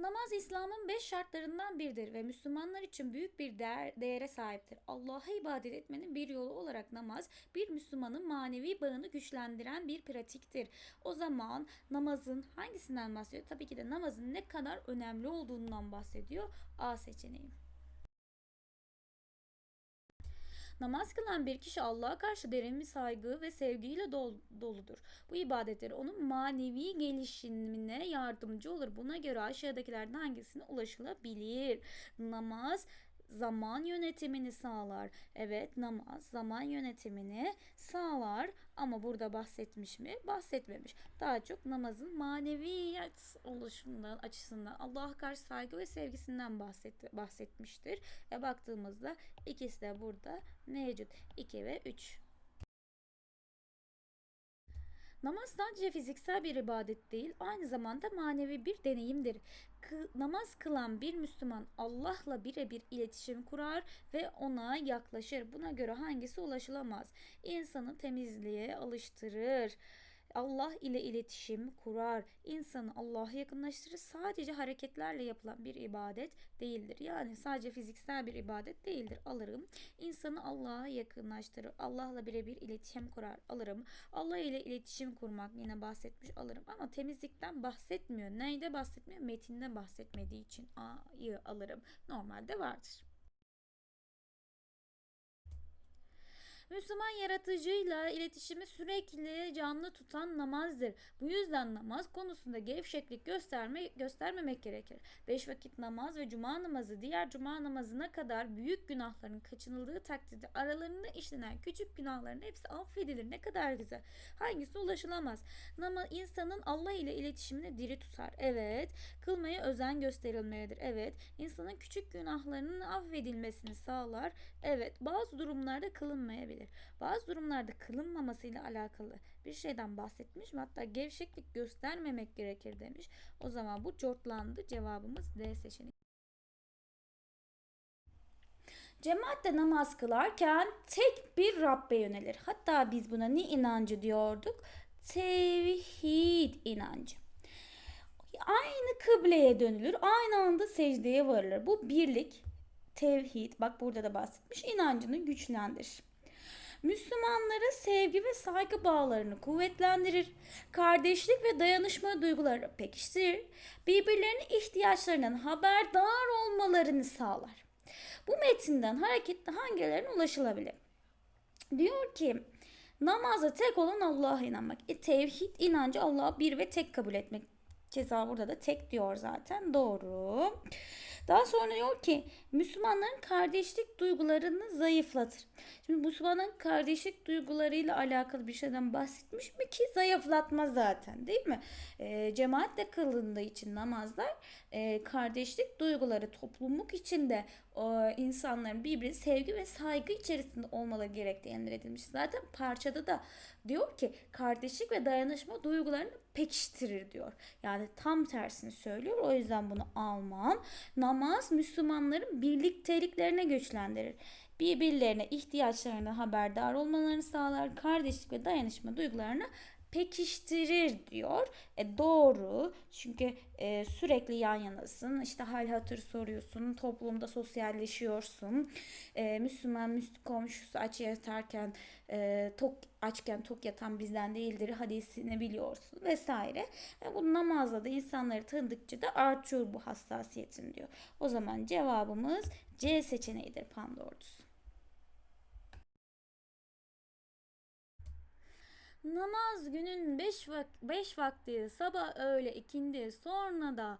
Namaz İslam'ın beş şartlarından biridir ve Müslümanlar için büyük bir değer, değere sahiptir. Allah'a ibadet etmenin bir yolu olarak namaz, bir Müslümanın manevi bağını güçlendiren bir pratiktir. O zaman namazın hangisinden bahsediyor? Tabii ki de namazın ne kadar önemli olduğundan bahsediyor. A seçeneği. Namaz kılan bir kişi Allah'a karşı derin bir saygı ve sevgiyle dol- doludur. Bu ibadetleri onun manevi gelişimine yardımcı olur. Buna göre aşağıdakilerden hangisine ulaşılabilir? Namaz zaman yönetimini sağlar. Evet namaz zaman yönetimini sağlar ama burada bahsetmiş mi? Bahsetmemiş. Daha çok namazın maneviyat oluşundan açısından Allah'a karşı saygı ve sevgisinden bahsetti, bahsetmiştir. Ve baktığımızda ikisi de burada mevcut. 2 ve 3. Namaz sadece fiziksel bir ibadet değil, aynı zamanda manevi bir deneyimdir. Kı- namaz kılan bir Müslüman Allah'la birebir iletişim kurar ve ona yaklaşır. Buna göre hangisi ulaşılamaz? İnsanı temizliğe alıştırır. Allah ile iletişim kurar. İnsanı Allah'a yakınlaştırır. Sadece hareketlerle yapılan bir ibadet değildir. Yani sadece fiziksel bir ibadet değildir. Alırım. İnsanı Allah'a yakınlaştırır. Allah'la birebir iletişim kurar. Alırım. Allah ile iletişim kurmak yine bahsetmiş alırım. Ama temizlikten bahsetmiyor. Neyde bahsetmiyor? Metinde bahsetmediği için A'yı alırım. Normalde vardır. Müslüman yaratıcıyla iletişimi sürekli canlı tutan namazdır. Bu yüzden namaz konusunda gevşeklik gösterme, göstermemek gerekir. Beş vakit namaz ve cuma namazı diğer cuma namazına kadar büyük günahların kaçınıldığı takdirde aralarında işlenen küçük günahların hepsi affedilir. Ne kadar güzel. Hangisi ulaşılamaz? Nama insanın Allah ile iletişimini diri tutar. Evet. Kılmaya özen gösterilmelidir. Evet. İnsanın küçük günahlarının affedilmesini sağlar. Evet. Bazı durumlarda kılınmayabilir. Bazı durumlarda kılınmamasıyla alakalı bir şeyden bahsetmiş mi? Hatta gevşeklik göstermemek gerekir demiş. O zaman bu cortlandı. Cevabımız D seçeneği. Cemaatle namaz kılarken tek bir Rabbe yönelir. Hatta biz buna ne inancı diyorduk? Tevhid inancı. Aynı kıbleye dönülür. Aynı anda secdeye varılır. Bu birlik, tevhid, bak burada da bahsetmiş, inancını güçlendirir. Müslümanlara sevgi ve saygı bağlarını kuvvetlendirir. Kardeşlik ve dayanışma duygularını pekiştirir. Birbirlerinin ihtiyaçlarından haberdar olmalarını sağlar. Bu metinden hareketle hangilerine ulaşılabilir? Diyor ki namazda tek olan Allah'a inanmak. E, tevhid inancı Allah'a bir ve tek kabul etmek. Keza burada da tek diyor zaten. Doğru. Daha sonra diyor ki Müslümanların kardeşlik duygularını zayıflatır. Şimdi Müslümanların kardeşlik duygularıyla alakalı bir şeyden bahsetmiş mi ki zayıflatma zaten değil mi? E, cemaatle kılındığı için namazlar e, kardeşlik duyguları toplumluk içinde o insanların birbirine sevgi ve saygı içerisinde olmaları gerektiği emredilmiş. Zaten parçada da diyor ki kardeşlik ve dayanışma duygularını pekiştirir diyor. Yani tam tersini söylüyor. O yüzden bunu almam. Namaz Müslümanların birlikteliklerine güçlendirir. Birbirlerine ihtiyaçlarına haberdar olmalarını sağlar. Kardeşlik ve dayanışma duygularını pekiştirir diyor. E doğru. Çünkü e, sürekli yan yanasın. İşte hal hatır soruyorsun. Toplumda sosyalleşiyorsun. E, Müslüman müslü komşusu aç yatarken e, tok açken tok yatan bizden değildir hadisini biliyorsun vesaire. E, bu namazla da insanları tanıdıkça da artıyor bu hassasiyetin diyor. O zaman cevabımız C seçeneğidir panda ordusu. Namaz günün 5 vak beş vakti sabah öğle ikindi sonra da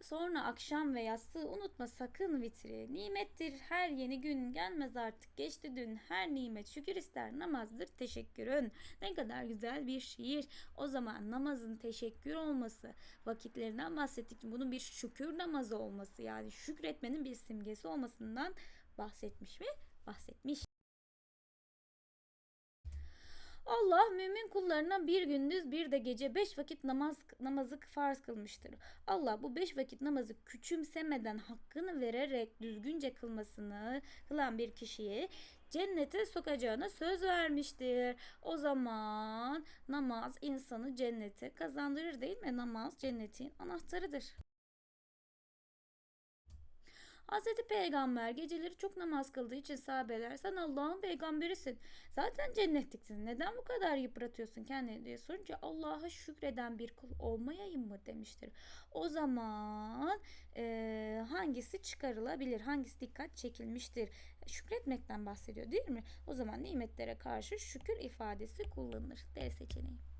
sonra akşam ve yatsı unutma sakın vitri. Nimettir her yeni gün gelmez artık geçti dün her nimet şükür ister namazdır teşekkürün. Ne kadar güzel bir şiir. O zaman namazın teşekkür olması vakitlerinden bahsettik. Bunun bir şükür namazı olması yani şükretmenin bir simgesi olmasından bahsetmiş mi? Bahsetmiş. Allah mümin kullarına bir gündüz bir de gece beş vakit namaz namazı farz kılmıştır. Allah bu beş vakit namazı küçümsemeden hakkını vererek düzgünce kılmasını kılan bir kişiye cennete sokacağına söz vermiştir. O zaman namaz insanı cennete kazandırır değil mi? Namaz cennetin anahtarıdır. Hazreti Peygamber geceleri çok namaz kıldığı için sahabeler sen Allah'ın peygamberisin. Zaten cennetliksin. Neden bu kadar yıpratıyorsun kendini diye sorunca Allah'a şükreden bir kul olmayayım mı demiştir. O zaman e, hangisi çıkarılabilir? Hangisi dikkat çekilmiştir? Şükretmekten bahsediyor değil mi? O zaman nimetlere karşı şükür ifadesi kullanılır. D seçeneği.